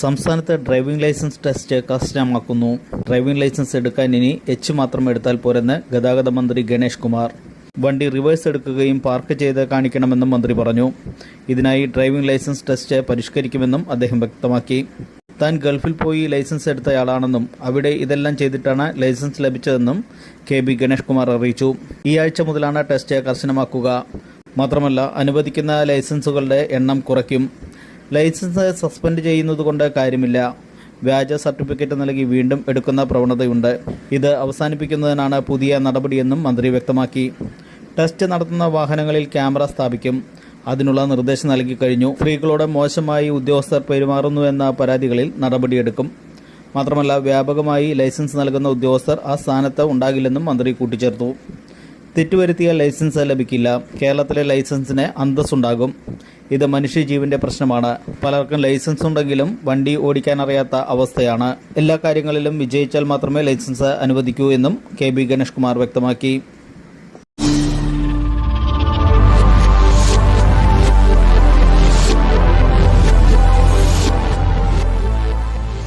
സംസ്ഥാനത്ത് driving licence test കർശനമാക്കുന്നു. Driving licence എടുക്കാൻ ഇനി എച്ച് മാത്രം എടുത്താൽ പോരെന്ന് ഗതാഗത മന്ത്രി ഗണേഷ് കുമാർ. വണ്ടി റിവേഴ്സ് എടുക്കുകയും പാർക്ക് ചെയ്ത് കാണിക്കണമെന്നും മന്ത്രി പറഞ്ഞു. ഇതിനായി ഡ്രൈവിംഗ് ലൈസൻസ് ടെസ്റ്റ് പരിഷ്കരിക്കുമെന്നും അദ്ദേഹം വ്യക്തമാക്കി. താൻ ഗൾഫിൽ പോയി ലൈസൻസ് എടുത്തയാളാണെന്നും അവിടെ ഇതെല്ലാം ചെയ്തിട്ടാണ് ലൈസൻസ് ലഭിച്ചതെന്നും കെ ബി ഗണേഷ് കുമാർ അറിയിച്ചു. ഈ ആഴ്ച മുതലാണ് ടെസ്റ്റ് കർശനമാക്കുക. മാത്രമല്ല അനുവദിക്കുന്ന ലൈസൻസുകളുടെ എണ്ണം കുറയ്ക്കും. ലൈസൻസ് സസ്പെൻഡ് ചെയ്യുന്നതുകൊണ്ട് കാര്യമില്ല. വ്യാജ സർട്ടിഫിക്കറ്റ് നൽകി വീണ്ടും എടുക്കുന്ന പ്രവണതയുണ്ട്. ഇത് അവസാനിപ്പിക്കുന്നതിനാണ് പുതിയ നടപടിയെന്നും മന്ത്രി വ്യക്തമാക്കി. ടെസ്റ്റ് നടത്തുന്ന വാഹനങ്ങളിൽ ക്യാമറ സ്ഥാപിക്കും. അതിനുള്ള നിർദ്ദേശം നൽകി കഴിഞ്ഞു. സ്ത്രീകളോട് മോശമായി ഉദ്യോഗസ്ഥർ പെരുമാറുന്നുവെന്ന പരാതികളിൽ നടപടിയെടുക്കും. മാത്രമല്ല വ്യാപകമായി ലൈസൻസ് നൽകുന്ന ഉദ്യോഗസ്ഥർ ആ സ്ഥാനത്ത് ഉണ്ടാകില്ലെന്നും മന്ത്രി കൂട്ടിച്ചേർത്തു. തെറ്റുവരുത്തിയ ലൈസൻസ് ലഭിക്കില്ല. കേരളത്തിലെ ലൈസൻസിന് അന്തസ്സുണ്ടാകും. ഇത് മനുഷ്യജീവന്റെ പ്രശ്നമാണ്. പലർക്കും ലൈസൻസ് ഉണ്ടെങ്കിലും വണ്ടി ഓടിക്കാൻ അറിയാത്ത അവസ്ഥയാണ്. എല്ലാ കാര്യങ്ങളിലും വിജയിച്ചാൽ മാത്രമേ ലൈസൻസ് അനുവദിക്കൂ എന്നും കെ ബി ഗണേഷ് കുമാർ വ്യക്തമാക്കി.